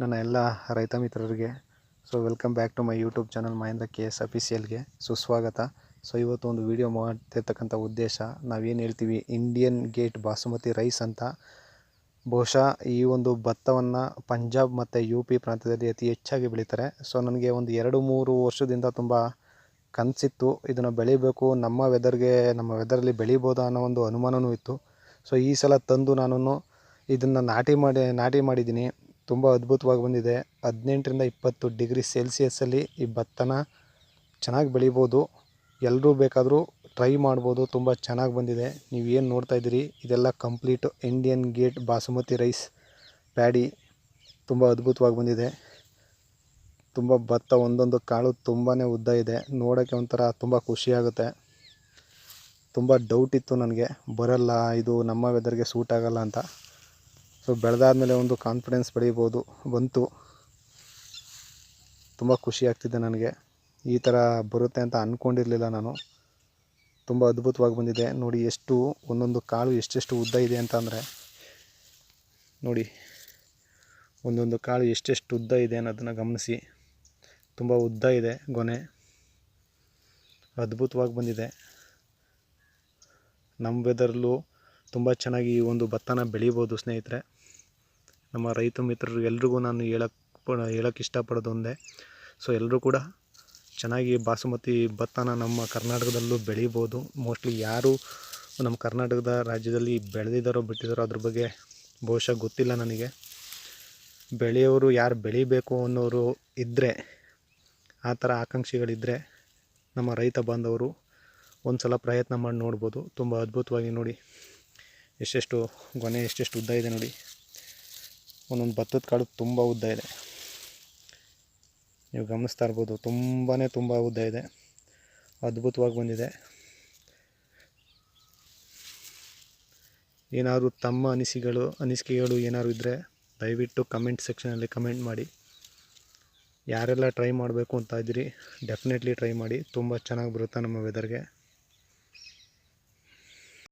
ನನ್ನ ಎಲ್ಲ ರೈತ ಮಿತ್ರರಿಗೆ so welcome back to my YouTube channel Mahendra K S ಅಫಿಷಿಯಲ್ಗೆ ಸುಸ್ವಾಗತ. ಸೊ ಇವತ್ತು ಒಂದು ವಿಡಿಯೋ ಮಾಡ್ತಿರ್ತಕ್ಕಂಥ ಉದ್ದೇಶ, ನಾವೇನು ಹೇಳ್ತೀವಿ ಇಂಡಿಯನ್ ಗೇಟ್ ಬಾಸುಮತಿ ರೈಸ್ ಅಂತ. ಬಹುಶಃ ಈ ಒಂದು ಭತ್ತವನ್ನು ಪಂಜಾಬ್ ಮತ್ತು ಯು ಪಿ ಪ್ರಾಂತ್ಯದಲ್ಲಿ ಅತಿ ಹೆಚ್ಚಾಗಿ ಬೆಳೀತಾರೆ. ಸೊ ನನಗೆ ಒಂದು ಎರಡು ಮೂರು ವರ್ಷದಿಂದ ತುಂಬ ಕನಸಿತ್ತು ಇದನ್ನು ಬೆಳಿಬೇಕು, ನಮ್ಮ ವೆದರ್ಗೆ ನಮ್ಮ ವೆದರಲ್ಲಿ ಬೆಳಿಬೋದಾ ಅನ್ನೋ ಒಂದು ಅನುಮಾನವೂ ಇತ್ತು. ಸೊ ಈ ಸಲ ತಂದು ನಾನು ಇದನ್ನು ನಾಟಿ ಮಾಡಿ, ನಾಟಿ ಮಾಡಿದ್ದೀನಿ. ತುಂಬ ಅದ್ಭುತವಾಗಿ ಬಂದಿದೆ. ಹದಿನೆಂಟರಿಂದ ಇಪ್ಪತ್ತು ಡಿಗ್ರಿ ಸೆಲ್ಸಿಯಸ್ಸಲ್ಲಿ ಈ ಭತ್ತನ ಚೆನ್ನಾಗಿ ಬೆಳಿಬೋದು. ಎಲ್ಲರೂ ಬೇಕಾದರೂ ಟ್ರೈ ಮಾಡ್ಬೋದು. ತುಂಬ ಚೆನ್ನಾಗಿ ಬಂದಿದೆ. ನೀವು ಏನು ನೋಡ್ತಾ ಇದ್ದೀರಿ? ಇದೆಲ್ಲ complete Indian gate basmati rice paddy ತುಂಬ ಅದ್ಭುತವಾಗಿ ಬಂದಿದೆ. ತುಂಬ ಭತ್ತ ಒಂದೊಂದು ಕಾಳು ತುಂಬಾ ಉದ್ದ ಇದೆ. ನೋಡೋಕ್ಕೆ ಒಂಥರ ತುಂಬ ಖುಷಿಯಾಗುತ್ತೆ ತುಂಬ ಡೌಟ್ ಇತ್ತು ನನಗೆ. ಬರಲ್ಲ, ಇದು ನಮ್ಮ ವೆದರ್ಗೆ ಸೂಟ್ ಆಗಲ್ಲ ಅಂತ. ಸೊ ಬೆಳೆದಾದ್ಮೇಲೆ ಒಂದು ಕಾನ್ಫಿಡೆನ್ಸ್ ಬೆಳಿಬೋದು ಬಂತು. ತುಂಬ ಖುಷಿ ಆಗ್ತಿದೆ ನನಗೆ. ಈ ಥರ ಬರುತ್ತೆ ಅಂತ ಅಂದ್ಕೊಂಡಿರಲಿಲ್ಲ ನಾನು. ತುಂಬ ಅದ್ಭುತವಾಗಿ ಬಂದಿದೆ. ನೋಡಿ ಎಷ್ಟು, ಒಂದೊಂದು ಕಾಳು ಎಷ್ಟೆಷ್ಟು ಉದ್ದ ಇದೆ ಅಂತ ನೋಡಿ, ಒಂದೊಂದು ಕಾಳು ಎಷ್ಟೆಷ್ಟು ಉದ್ದ ಇದೆ ಅನ್ನೋದನ್ನು ಗಮನಿಸಿ. ತುಂಬ ಉದ್ದ ಇದೆ ಗೊನೆ. ಅದ್ಭುತವಾಗಿ ಬಂದಿದೆ. ನಮ್ಮ ವೆದರ್ಲು ತುಂಬ ಚೆನ್ನಾಗಿ ಈ ಒಂದು ಭತ್ತನ ಬೆಳಿಬೋದು ಸ್ನೇಹಿತರೆ. ನಮ್ಮ ರೈತ ಮಿತ್ರರು ಎಲ್ರಿಗೂ ನಾನು ಹೇಳಕ್ಕೆ ಹೇಳಕ್ಕೆ ಇಷ್ಟಪಡೋದು ಒಂದೇ. ಸೊ ಎಲ್ಲರೂ ಕೂಡ ಚೆನ್ನಾಗಿ ಬಾಸುಮತಿ ಭತ್ತನ ನಮ್ಮ ಕರ್ನಾಟಕದಲ್ಲೂ ಬೆಳಿಬೋದು. ಮೋಸ್ಟ್ಲಿ ಯಾರು ನಮ್ಮ ಕರ್ನಾಟಕದ ರಾಜ್ಯದಲ್ಲಿ ಬೆಳೆದಿದ್ದಾರೋ ಬಿಟ್ಟಿದ್ದಾರೋ ಅದ್ರ ಬಗ್ಗೆ ಬಹುಶಃ ಗೊತ್ತಿಲ್ಲ ನನಗೆ. ಬೆಳೆಯೋರು ಯಾರು ಬೆಳಿಬೇಕು ಅನ್ನೋರು ಇದ್ದರೆ ಆ ಥರ ಆಕಾಂಕ್ಷಿಗಳಿದ್ದರೆ ನಮ್ಮ ರೈತ ಬಾಂಧವರು ಒಂದು ಸಲ ಪ್ರಯತ್ನ ಮಾಡಿ ನೋಡ್ಬೋದು. ತುಂಬ ಅದ್ಭುತವಾಗಿ ನೋಡಿ. ಎಷ್ಟೆಷ್ಟು ಗೊನೆ, ಎಷ್ಟೆಷ್ಟು ಉದ್ದ ಇದೆ ನೋಡಿ. ಒಂದೊಂದು ಭತ್ತದ ಕಾಳು ತುಂಬ ಉದ್ದ ಇದೆ. ನೀವು ಗಮನಿಸ್ತಾ ಇರ್ಬೋದು ತುಂಬಾ ತುಂಬ ಉದ್ದ ಇದೆ. ಅದ್ಭುತವಾಗಿ ಬಂದಿದೆ. ಏನಾದರೂ ತಮ್ಮ ಅನಿಸಿಕೆಗಳು ಅನಿಸಿಕೆಗಳು ಏನಾದ್ರು ಇದ್ದರೆ ದಯವಿಟ್ಟು ಕಮೆಂಟ್ ಸೆಕ್ಷನಲ್ಲಿ ಕಮೆಂಟ್ ಮಾಡಿ. ಯಾರೆಲ್ಲ ಟ್ರೈ ಮಾಡಬೇಕು ಅಂತ ಇದ್ದೀರಿ, ಡೆಫಿನೆಟ್ಲಿ ಟ್ರೈ ಮಾಡಿ. ತುಂಬ ಚೆನ್ನಾಗಿ ಬರುತ್ತೆ ನಮ್ಮ ವೆದರ್ಗೆ.